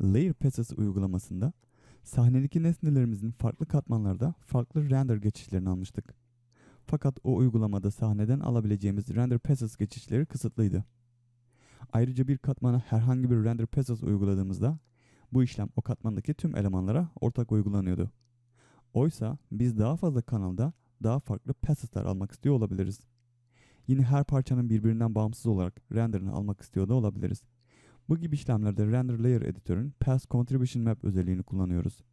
Layer Passes uygulamasında sahnedeki nesnelerimizin farklı katmanlarda farklı render geçişlerini almıştık. Fakat o uygulamada sahneden alabileceğimiz render passes geçişleri kısıtlıydı. Ayrıca bir katmana herhangi bir render passes uyguladığımızda bu işlem o katmandaki tüm elemanlara ortak uygulanıyordu. Oysa biz daha fazla kanalda daha farklı passes'lar almak istiyor olabiliriz. Yine her parçanın birbirinden bağımsız olarak renderını almak istiyor da olabiliriz. Bu gibi işlemlerde Render Layer Editör'ün Pass Contribution Map özelliğini kullanıyoruz.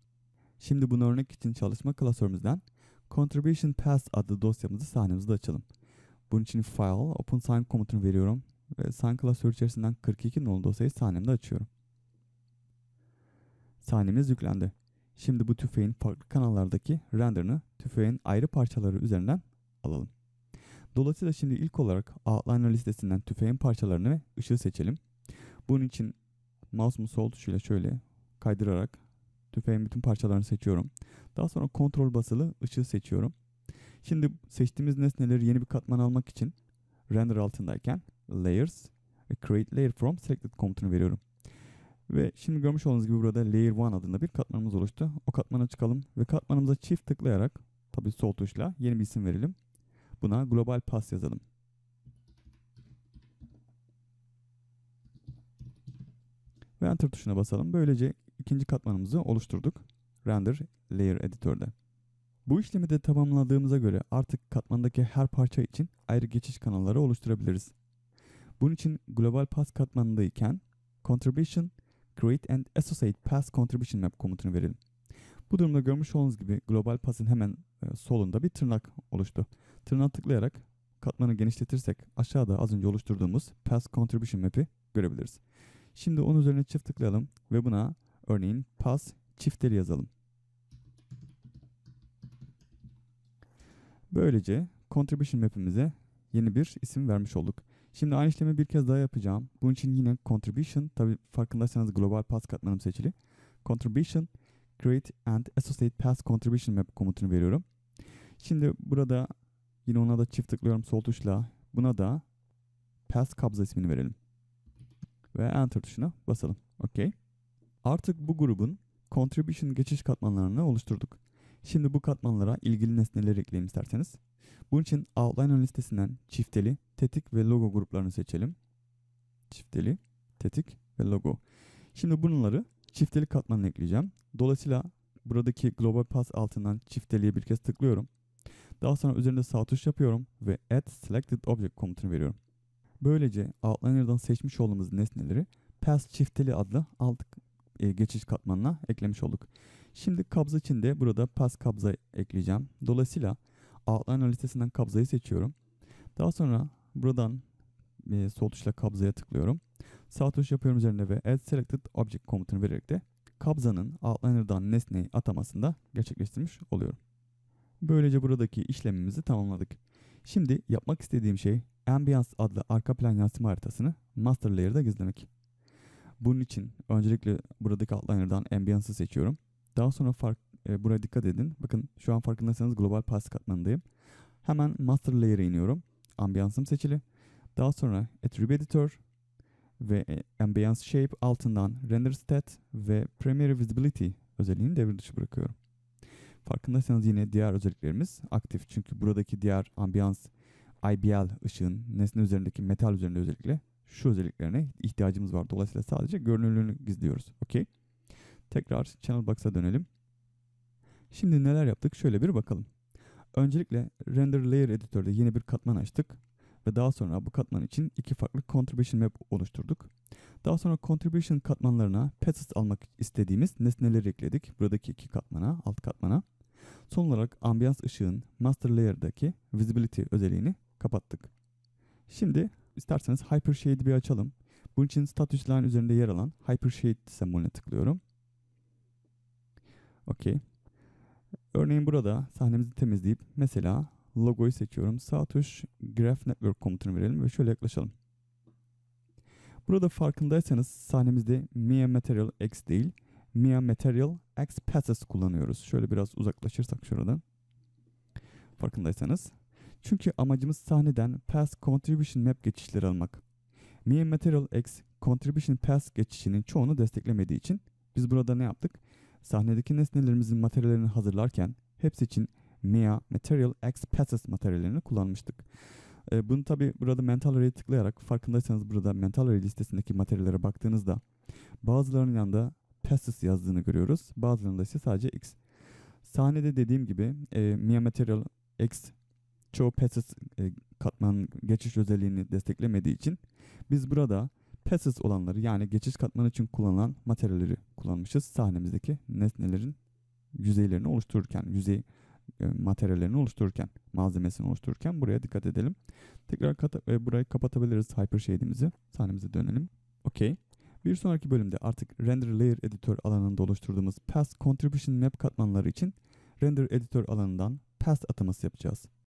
Şimdi bunu örnek için çalışma klasörümüzden Contribution Pass adlı dosyamızı sahnemizde açalım. Bunun için File, Open Sign komutunu veriyorum ve Sign klasörü içerisinden 42 nolu dosyayı sahnemde açıyorum. Sahnemiz yüklendi. Şimdi bu tüfeğin farklı kanallardaki renderını tüfeğin ayrı parçaları üzerinden alalım. Dolayısıyla şimdi ilk olarak Outliner listesinden tüfeğin parçalarını ve ışığı seçelim. Bunun için mouse'umu sol tuşuyla şöyle kaydırarak tüfeğin bütün parçalarını seçiyorum. Daha sonra kontrol basılı ışığı seçiyorum. Şimdi seçtiğimiz nesneleri yeni bir katman almak için render altındayken layers ve create layer from selected komutunu veriyorum. Ve şimdi görmüş olduğunuz gibi burada layer 1 adında bir katmanımız oluştu. O katmana çıkalım ve katmanımıza çift tıklayarak tabi sol tuşla yeni bir isim verelim. Buna global pass yazalım. Ve enter tuşuna basalım. Böylece ikinci katmanımızı oluşturduk. Render Layer Editör'de. Bu işlemi de tamamladığımıza göre artık katmandaki her parça için ayrı geçiş kanalları oluşturabiliriz. Bunun için Global Pass katmanındayken Contribution, Create and Associate Pass Contribution Map komutunu verelim. Bu durumda görmüş olduğunuz gibi Global Pass'ın hemen e, solunda bir tırnak oluştu. Tırnağa tıklayarak katmanı genişletirsek aşağıda az önce oluşturduğumuz Pass Contribution Map'i görebiliriz. Şimdi onun üzerine çift tıklayalım ve buna örneğin Pass çiftleri yazalım. Böylece Contribution Map'imize yeni bir isim vermiş olduk. Şimdi aynı işlemi bir kez daha yapacağım. Bunun için yine Contribution, tabi farkındaysanız Global Pass katmanım seçili. Contribution, Create and Associate Pass Contribution Map komutunu veriyorum. Şimdi burada yine ona da çift tıklıyorum sol tuşla. Buna da Pass kabza ismini verelim. Ve Enter tuşuna basalım. OK. Artık bu grubun Contribution geçiş katmanlarını oluşturduk. Şimdi bu katmanlara ilgili nesneleri ekleyelim isterseniz. Bunun için Outliner listesinden çifteli, tetik ve logo gruplarını seçelim. Çifteli, tetik ve logo. Şimdi bunları çifteli katmanına ekleyeceğim. Dolayısıyla buradaki Global Pass altından çifteliğe bir kez tıklıyorum. Daha sonra üzerinde sağ tuş yapıyorum ve Add Selected Object komutunu veriyorum. Böylece Outliner'dan seçmiş olduğumuz nesneleri Pass çifteli adlı alt e, geçiş katmanına eklemiş olduk. Şimdi kabza için de burada Pass kabza ekleyeceğim. Dolayısıyla Outliner listesinden kabzayı seçiyorum. Daha sonra buradan e, sol tuşla kabzaya tıklıyorum. Sağ tuş yapıyorum üzerine ve Add Selected Object komutunu vererek de kabzanın Outliner'dan nesneyi atamasında gerçekleştirmiş oluyorum. Böylece buradaki işlemimizi tamamladık. Şimdi yapmak istediğim şey Ambience adlı arka plan yansıma haritasını Master Layer'da gizlemek. Bunun için öncelikle buradaki Outliner'dan Ambience'ı seçiyorum. Daha sonra fark, e, buraya dikkat edin. Bakın şu an farkındaysanız Global Pass katmanındayım. Hemen Master Layer'a iniyorum. Ambience'ım seçili. Daha sonra Attribute Editor ve e, Ambience Shape altından Render Stat ve Primary Visibility özelliğini devre dışı bırakıyorum. Farkındaysanız yine diğer özelliklerimiz aktif. Çünkü buradaki diğer Ambience IBL ışığın nesne üzerindeki metal üzerinde özellikle şu özelliklerine ihtiyacımız var. Dolayısıyla sadece görünürlüğünü gizliyoruz. Okey. Tekrar Channel Box'a dönelim. Şimdi neler yaptık şöyle bir bakalım. Öncelikle Render Layer Editör'de yeni bir katman açtık ve daha sonra bu katman için iki farklı Contribution Map oluşturduk. Daha sonra Contribution katmanlarına Passes almak istediğimiz nesneleri ekledik. Buradaki iki katmana, alt katmana. Son olarak Ambience ışığın Master Layer'daki Visibility özelliğini kapattık. Şimdi isterseniz Hypershade'i bir açalım. Bunun için status line üzerinde yer alan Hypershade sembolüne tıklıyorum. Okey. Örneğin burada sahnemizi temizleyip mesela logoyu seçiyorum. Sağ tuş Graph Network komutunu verelim ve şöyle yaklaşalım. Burada farkındaysanız sahnemizde Mia Material X değil, Mia Material X Passes kullanıyoruz. Şöyle biraz uzaklaşırsak şuradan. Farkındaysanız. Çünkü amacımız sahneden Pass Contribution Map geçişleri almak. Mia Material X Contribution Pass geçişinin çoğunu desteklemediği için Biz burada ne yaptık? Sahnedeki nesnelerimizin materyallerini hazırlarken hepsi için MEA Material X Passes materyallerini kullanmıştık. E, bunu tabi burada Mental Array'e tıklayarak farkındaysanız burada Mental Array listesindeki materyallere baktığınızda bazılarının yanında Passes yazdığını görüyoruz. Bazılarında ise sadece X. Sahnede dediğim gibi e, MEA Material X çoğu Passes e, katman geçiş özelliğini desteklemediği için biz burada passes olanları yani geçiş katmanı için kullanılan materyalleri kullanmışız. Sahnemizdeki nesnelerin yüzeylerini oluştururken, yüzey e, materyallerini oluştururken, malzemesini oluştururken buraya dikkat edelim. Tekrar e, burayı kapatabiliriz hyper shade'imizi. Sahnemize dönelim. Okey. Bir sonraki bölümde artık Render Layer Editor alanında oluşturduğumuz Path Contribution Map katmanları için Render Editor alanından Path ataması yapacağız.